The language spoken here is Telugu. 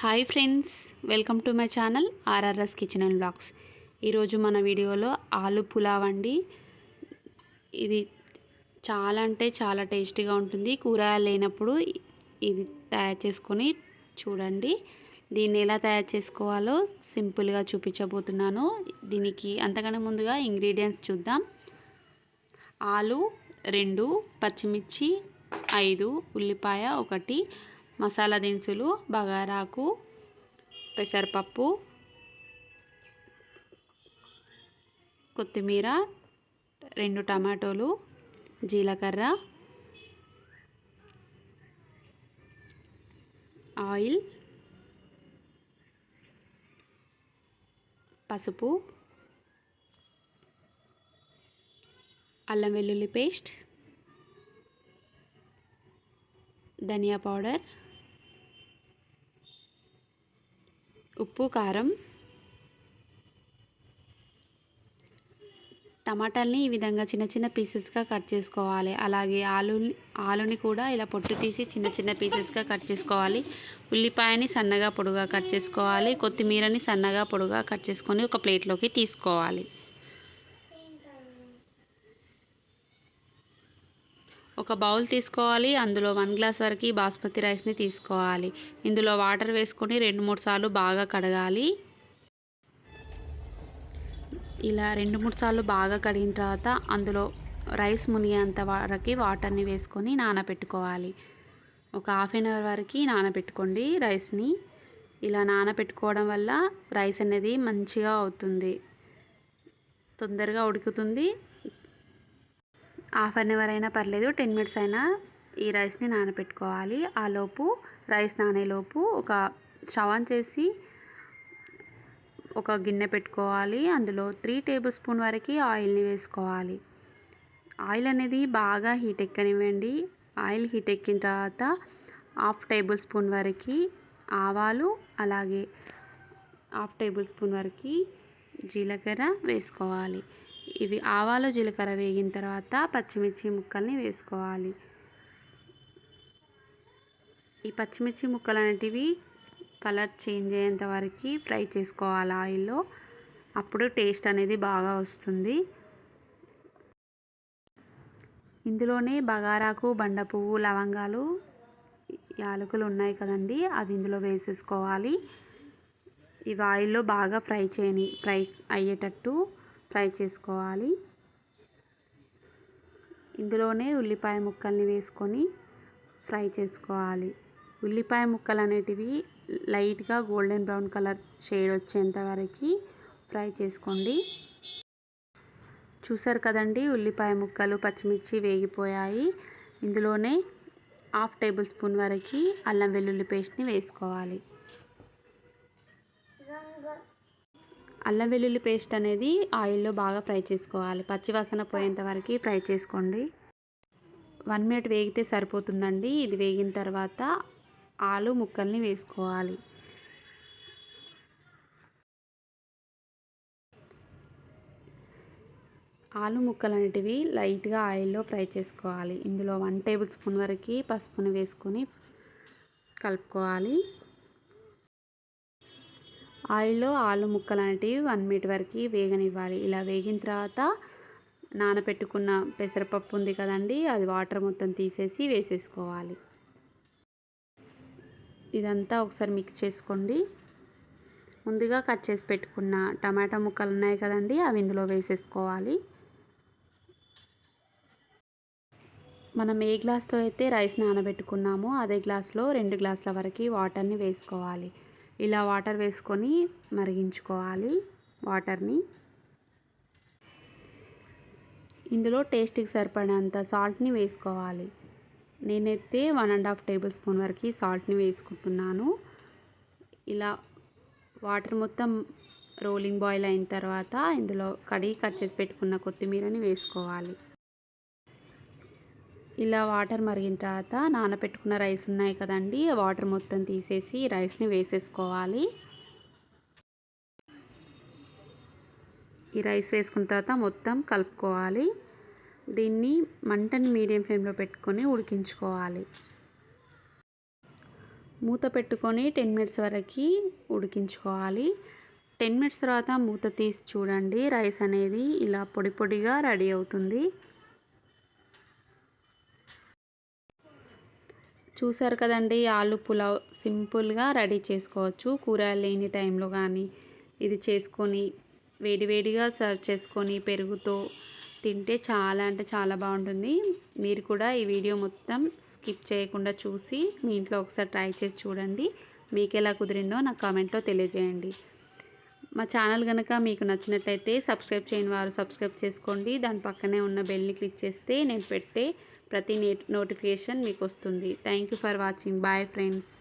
Hi friends welcome to my channel RRS kitchen and vlogs ఈరోజు మన వీడియోలో ఆలు పులావ్ అండి. ఇది చాలా అంటే చాలా టేస్టీగా ఉంటుంది. కూర లేనప్పుడు ఇది తయారు చేసుకొని చూడండి. దీన్ని ఎలా తయారు చేసుకోవాలో సింపుల్గా చూపించబోతున్నాను. దీనికి అంతకన్నా ముందుగా ఇంగ్రీడియంట్స్ చూద్దాం. ఆలు రెండు పచ్చిమిర్చి ఐదు ఉల్లిపాయ ఒకటి మసాలా దినుసులు బగారాకు పెసరపప్పు కొత్తిమీర రెండు టమాటోలు జీలకర్ర ఆయిల్ పసుపు అల్లం వెల్లుల్లి పేస్ట్ ధనియా పౌడర్ ఉప్పు కారం. టమాటాలని ఈ విధంగా చిన్న చిన్న పీసెస్గా కట్ చేసుకోవాలి. అలాగే ఆలు ఆలుని కూడా ఇలా పొట్టు తీసి చిన్న చిన్న పీసెస్గా కట్ చేసుకోవాలి. ఉల్లిపాయని సన్నగా పొడుగా కట్ చేసుకోవాలి. కొత్తిమీరని సన్నగా పొడుగా కట్ చేసుకొని ఒక ప్లేట్లోకి తీసుకోవాలి. ఒక బౌల్ తీసుకోవాలి. అందులో వన్ గ్లాస్ వరకు బాస్మతి రైస్ని తీసుకోవాలి. ఇందులో వాటర్ వేసుకొని రెండు మూడు సార్లు బాగా కడగాలి. ఇలా రెండు మూడు సార్లు బాగా కడిగిన తర్వాత అందులో రైస్ మునిగేంత వరకు వాటర్ని వేసుకొని నానబెట్టుకోవాలి ఒక హాఫ్ అన్ అవర్ వరకు నానబెట్టుకోండి రైస్ని. ఇలా నానబెట్టుకోవడం వల్ల రైస్ అనేది మంచిగా అవుతుంది. తొందరగా ఉడుకుతుంది. హాఫ్ అన్ అవర్ అయినా పర్లేదు టెన్ మినిట్స్ అయినా ఈ రైస్ని నానబెట్టుకోవాలి. ఆ లోపు రైస్ నానేలోపు ఒక స్టవ్ ఆన్ చేసి ఒక గిన్నె పెట్టుకోవాలి. అందులో త్రీ టేబుల్ స్పూన్ వరకు ఆయిల్ని వేసుకోవాలి. ఆయిల్ అనేది బాగా హీట్ ఎక్కనివ్వండి. ఆయిల్ హీట్ ఎక్కిన తర్వాత హాఫ్ టేబుల్ స్పూన్ వరకు ఆవాలు అలాగే హాఫ్ టేబుల్ స్పూన్ వరకు జీలకర్ర వేసుకోవాలి. ఇవి ఆవాలు జీలకర్ర వేగిన తర్వాత పచ్చిమిర్చి ముక్కల్ని వేసుకోవాలి. ఈ పచ్చిమిర్చి ముక్కలు అనేటివి కలర్ చేంజ్ అయ్యేంత వరకు ఫ్రై చేసుకోవాలి ఆయిల్లో. అప్పుడు టేస్ట్ అనేది బాగా వస్తుంది. ఇందులోనే బగారాకు బండ పువ్వు లవంగాలు యాలకులు ఉన్నాయి కదండి అవి ఇందులో వేసేసుకోవాలి. ఇవి ఆయిల్లో బాగా ఫ్రై చేయని ఫ్రై అయ్యేటట్టు ఫ్రై చేసుకోవాలి. ఇందులోనే ఉల్లిపాయ ముక్కల్ని వేసుకొని ఫ్రై చేసుకోవాలి. ఉల్లిపాయ ముక్కలు అనేటివి లైట్గా గోల్డెన్ బ్రౌన్ కలర్ షేడ్ వచ్చేంత వరకు ఫ్రై చేసుకోండి. చూసారు కదండి ఉల్లిపాయ ముక్కలు పచ్చిమిర్చి వేగిపోయాయి. ఇందులోనే హాఫ్ టేబుల్ స్పూన్ వరకు అల్లం వెల్లుల్లి పేస్ట్ని వేసుకోవాలి. అల్లం వెల్లుల్లి పేస్ట్ అనేది ఆయిల్లో బాగా ఫ్రై చేసుకోవాలి. పచ్చివాసన పోయేంత వరకు ఫ్రై చేసుకోండి. వన్ మినిట్ వేగితే సరిపోతుందండి. ఇది వేగిన తర్వాత ఆలు ముక్కల్ని వేసుకోవాలి. ఆలు ముక్కలు అనేటివి లైట్గా ఆయిల్లో ఫ్రై చేసుకోవాలి. ఇందులో వన్ టేబుల్ స్పూన్ వరకు పసుపుని వేసుకొని కలుపుకోవాలి. ఆయిల్లో ఆలు ముక్కలు అనేటివి వన్ మినిట్ వరకు వేగనివ్వాలి. ఇలా వేగిన తర్వాత నానబెట్టుకున్న పెసరపప్పు ఉంది కదండి అది వాటర్ మొత్తం తీసేసి వేసేసుకోవాలి. ఇదంతా ఒకసారి మిక్స్ చేసుకోండి. ముందుగా కట్ చేసి పెట్టుకున్న టమాటా ముక్కలు ఉన్నాయి కదండి అవి ఇందులో వేసేసుకోవాలి. మనం ఏ గ్లాస్తో అయితే రైస్ నానబెట్టుకున్నామో అదే గ్లాస్లో రెండు గ్లాసుల వరకు వాటర్ని వేసుకోవాలి. ఇలా వాటర్ వేసుకొని మరిగించుకోవాలి వాటర్ని. ఇందులో టేస్ట్కి సరిపడినంత సాల్ట్ని వేసుకోవాలి. నేనైతే one and half tablespoon వరకు సాల్ట్ని వేసుకుంటున్నాను. ఇలా వాటర్ మొత్తం రోలింగ్ బాయిల్ అయిన తర్వాత ఇందులో కడిగి కట్ చేసి పెట్టుకున్న కొత్తిమీరని వేసుకోవాలి. ఇలా వాటర్ మరిగిన తర్వాత నానబెట్టుకున్న రైస్ ఉన్నాయి కదండి వాటర్ మొత్తం తీసేసి రైస్ని వేసేసుకోవాలి. ఈ రైస్ వేసుకున్న తర్వాత మొత్తం కలుపుకోవాలి. దీన్ని మంటని మీడియం ఫ్లేమ్లో పెట్టుకొని ఉడికించుకోవాలి. మూత పెట్టుకొని టెన్ మినిట్స్ వరకు ఉడికించుకోవాలి. టెన్ మినిట్స్ తర్వాత మూత తీసి చూడండి రైస్ అనేది ఇలా పొడి పొడిగా రెడీ అవుతుంది. చూసారు కదండి ఆలు పులావ్ సింపుల్గా రెడీ చేసుకోవచ్చు. కూరగాయలు లేని టైంలో కానీ ఇది చేసుకొని వేడివేడిగా సర్వ్ చేసుకొని పెరుగుతో తింటే చాలా అంటే చాలా బాగుంటుంది. మీరు కూడా ఈ వీడియో మొత్తం స్కిప్ చేయకుండా చూసి మీ ఇంట్లో ఒకసారి ట్రై చేసి చూడండి. మీకు ఎలా కుదిరిందో నాకు కామెంట్లో తెలియజేయండి. మా ఛానల్ కనుక మీకు నచ్చినట్లయితే సబ్స్క్రైబ్ చేయని వారు సబ్స్క్రైబ్ చేసుకోండి. దాని పక్కనే ఉన్న బెల్ని క్లిక్ చేస్తే నేను పెట్టే ప్రతి నోటిఫికేషన్ మీకు వస్తుంది thank you for watching bye friends